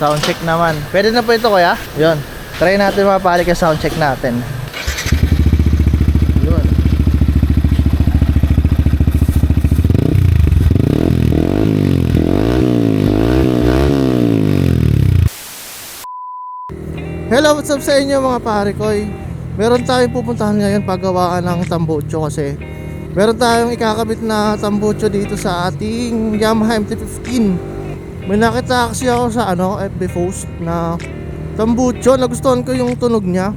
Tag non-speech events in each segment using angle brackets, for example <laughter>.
Sound check naman. Pwede na po ito kuya? Yun. Try natin mapalik yung sound check natin. Yun. Hello, what's up sa inyo mga pare koy? Meron tayong pupuntahan ngayon paggawaan ng tambocho kasi meron tayong ikakabit na tambocho dito sa ating Yamaha MT-15 may nakita kasi ako sa ano, FB post na tambucho, nagustuhan ko yung tunog niya.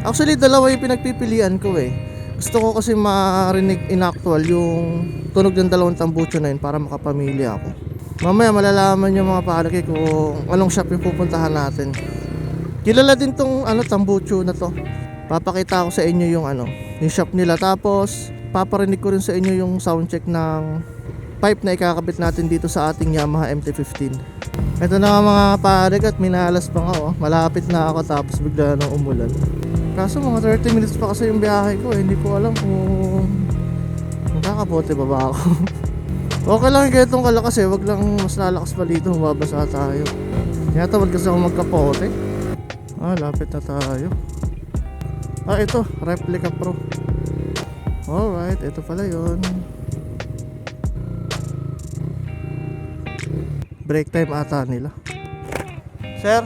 Actually, dalawa yung pinagpipilian ko eh. Gusto ko kasi marinig in actual yung tunog ng dalawang tambucho na yun para makapamilya ako. Mamaya malalaman yung mga palaki kung anong shop yung pupuntahan natin. Kilala din tong ano tambucho na to. Papakita ko sa inyo yung ano, yung shop nila tapos paparinig ko rin sa inyo yung sound check ng pipe na ikakabit natin dito sa ating Yamaha MT-15 ito na mga parig at minalas pa nga oh. malapit na ako tapos bigla nang umulan. Kaso mga 30 minutes pa kasi yung biyahe ko eh. hindi ko alam kung magkakabote ba ba ako. <laughs> Okay lang yung ganitong kalakas eh. Wag lang mas lalakas pa dito mababasa tayo. Tinatamad kasi ako magkapote. Ah lapit na tayo. Ah ito replica pro. Alright ito pala yon break time ata nila. Sir?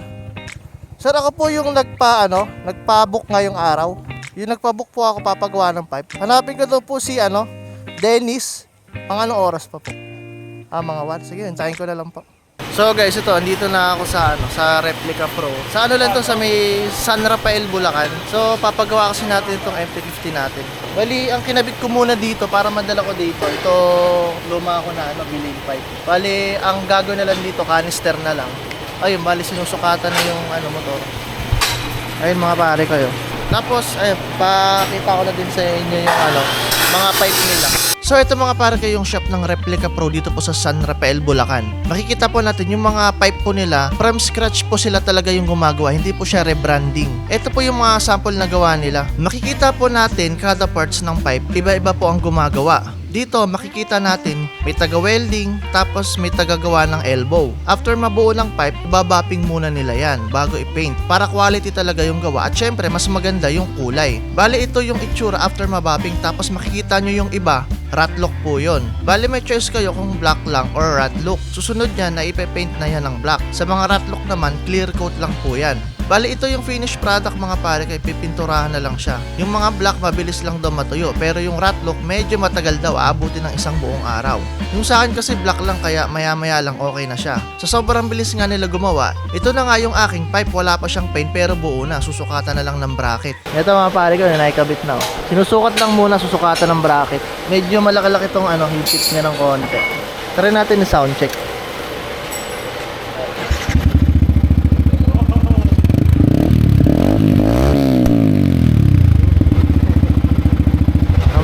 Sir, ako po yung nagpa, ano, nagpa-book ngayong araw. Yung nagpa-book po ako papagawa ng pipe. Hanapin ko daw po si, ano, Dennis. Mga anong oras pa po? Ah, mga 1. Sige, hintayin ko na lang po. So guys, ito, andito na ako sa ano, sa Replica Pro. Sa ano lang to sa may San Rafael Bulacan. So papagawa kasi natin itong MT-50 natin. Bali, ang kinabit ko muna dito para madala ko dito, ito luma ako na ano, billing pipe. Bali, ang gagawin na lang dito, canister na lang. Ayun, bali sinusukatan na yung ano motor. Ayun mga pare kayo. Tapos, ayun, pakita ko na din sa inyo yung ano, mga pipe nila. So ito mga pare kayo yung shop ng Replica Pro dito po sa San Rafael, Bulacan. Makikita po natin yung mga pipe po nila, from scratch po sila talaga yung gumagawa, hindi po siya rebranding. Ito po yung mga sample na gawa nila. Makikita po natin kada parts ng pipe, iba-iba po ang gumagawa. Dito, makikita natin may taga-welding, tapos may taga-gawa ng elbow. After mabuo ng pipe, babapping muna nila yan bago i-paint para quality talaga yung gawa at syempre mas maganda yung kulay. Bali ito yung itsura after mabapping tapos makikita nyo yung iba rat look po yon. Bali may choice kayo kung black lang or rat look. Susunod niya na ipe-paint na yan ng black. Sa mga rat look naman, clear coat lang po yan. Bali ito yung finished product mga pare kay pipinturahan na lang siya. Yung mga black mabilis lang daw matuyo pero yung rat look medyo matagal daw aabutin ng isang buong araw. Yung sa akin kasi black lang kaya maya maya lang okay na siya. Sa sobrang bilis nga nila gumawa, ito na nga yung aking pipe wala pa siyang paint pero buo na susukatan na lang ng bracket. Ito mga pare ko naikabit na oh. Sinusukat lang muna susukatan ng bracket. Medyo malaki-laki tong ano hipit niya ng konti. Try natin yung sound check.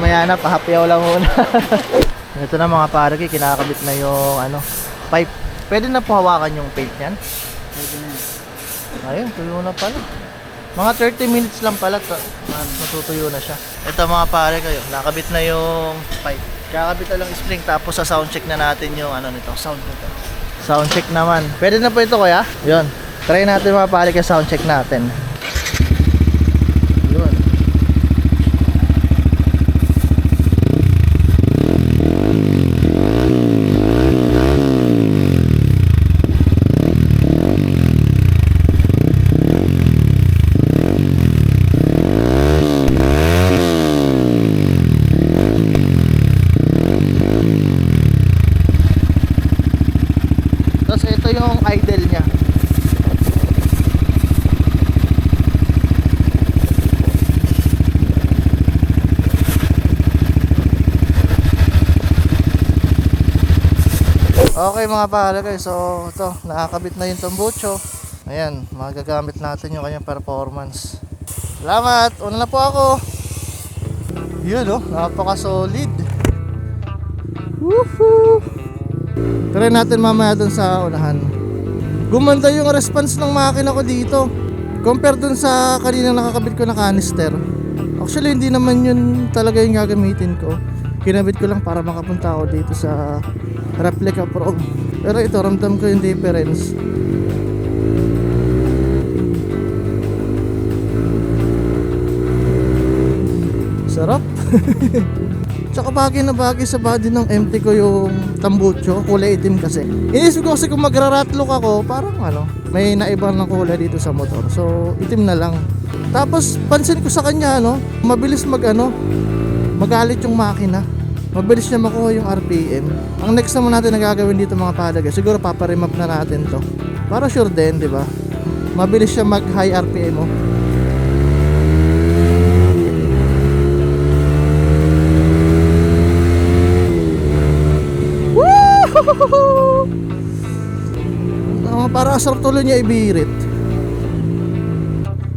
Mamaya na, pahapyaw lang muna. <laughs> Ito na mga pare, kinakabit na yung ano, pipe. Pwede na po hawakan yung paint niyan? Pwede na. Ayun, tuyo na pala. Mga 30 minutes lang pala, to, matutuyo na siya. Ito mga pare kayo, nakabit na yung pipe. Kakabit na lang spring tapos sa sound check na natin yung ano nito, sound nito. Sound check naman. Pwede na po ito kuya? Yun. Try natin mga pare yung sound check natin. Yun. Tapos ito yung idle niya. Okay mga pare guys, so ito, nakakabit na yung tambucho. Ayan, magagamit natin yung kanyang performance. Salamat! Una na po ako! Yun oh, napaka-solid. Woohoo! Try natin mamaya dun sa unahan. Gumanda yung response ng makina ko dito. Compare dun sa kaninang nakakabit ko na canister. Actually, hindi naman yun talaga yung gagamitin ko. Kinabit ko lang para makapunta ako dito sa replica pro. Pero ito, ramdam ko yung difference. Sarap. <laughs> Tsaka bagay na bagay sa body ng MT ko yung tambucho, kulay itim kasi. Inisip ko kasi kung magraratlok ako, parang ano, may naibang ng kulay dito sa motor. So, itim na lang. Tapos, pansin ko sa kanya, ano, mabilis mag ano, magalit yung makina. Mabilis niya makuha yung RPM. Ang next naman natin na gagawin dito mga padaga, siguro paparimap na natin to. Para sure din, di ba? Mabilis siya mag high RPM oh. Ah, para asar tuloy niya ibirit.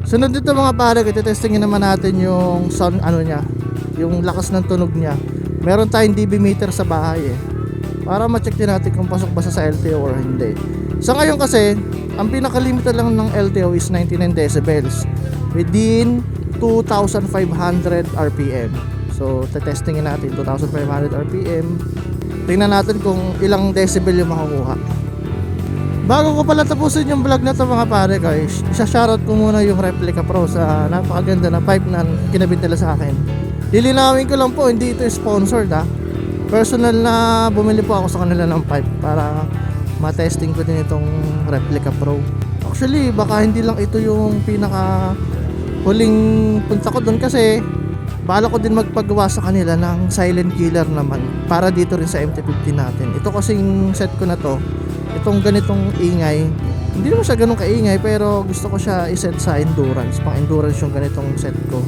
Sunod dito mga pare, testingin naman natin yung sound ano niya, yung lakas ng tunog niya. Meron tayong dB meter sa bahay eh. Para ma-check din natin kung pasok ba sa LTO or hindi. Sa ngayon kasi, ang pinakalimit lang ng LTO is 99 decibels within 2,500 RPM. So, testingin natin 2,500 RPM. Tingnan natin kung ilang decibel yung makukuha. Bago ko pala tapusin yung vlog na to mga pare guys, isa-shoutout ko muna yung Replica Pro sa napakaganda na pipe na kinabit nila sa akin. Lilinawin ko lang po, hindi ito sponsored ha. Personal na bumili po ako sa kanila ng pipe para matesting ko din itong Replica Pro. Actually, baka hindi lang ito yung pinaka huling punta ko doon kasi bala ko din magpagawa sa kanila ng silent killer naman para dito rin sa MT-50 natin. Ito kasing set ko na to, itong ganitong ingay, hindi naman siya ganun kaingay pero gusto ko siya iset sa endurance. Pang endurance yung ganitong set ko.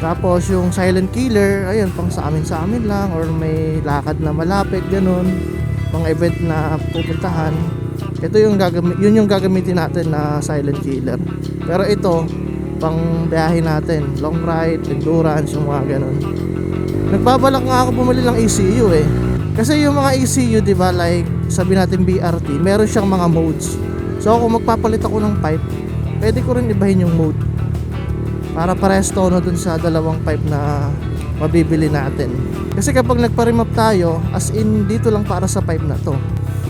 Tapos yung silent killer, ayun, pang sa amin sa amin lang or may lakad na malapit, ganun. Mga event na pupuntahan. Ito yung gagamit, yun yung gagamitin natin na silent killer. Pero ito, pang biyahe natin, long ride, endurance, yung mga ganun. Nagbabalak nga ako bumili ng ECU eh. Kasi yung mga ECU, di ba, like sabi natin BRT, meron siyang mga modes. So kung magpapalit ako ng pipe, pwede ko rin ibahin yung mode. Para parehas tono dun sa dalawang pipe na mabibili natin. Kasi kapag nagpa-remap tayo, as in dito lang para sa pipe na to.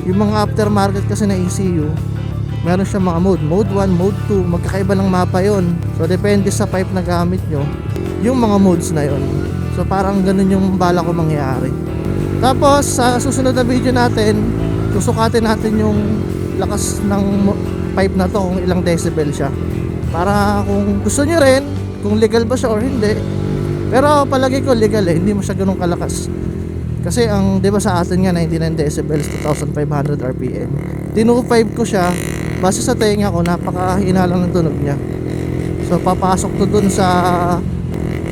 Yung mga aftermarket kasi na ECU, meron siyang mga mode. Mode 1, mode 2, magkakaiba ng mapa yon. So depende sa pipe na gamit nyo, yung mga modes na yon. So parang ganun yung bala ko mangyayari. Tapos sa susunod na video natin, susukatin natin yung lakas ng pipe na to kung ilang decibel siya. Para kung gusto nyo rin, kung legal ba siya or hindi. Pero palagi ko legal eh, hindi mo siya ganun kalakas. Kasi ang 'di ba sa atin nga 99 decibels 2500 RPM. Tinu 5 ko siya base sa tenga ko napakahina lang ng tunog niya. So papasok to dun sa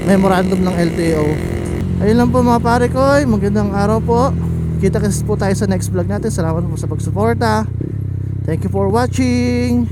memorandum ng LTO. Ayun lang po mga pare ko, magandang araw po. Kita kasi po tayo sa next vlog natin. Salamat po sa pagsuporta. Thank you for watching.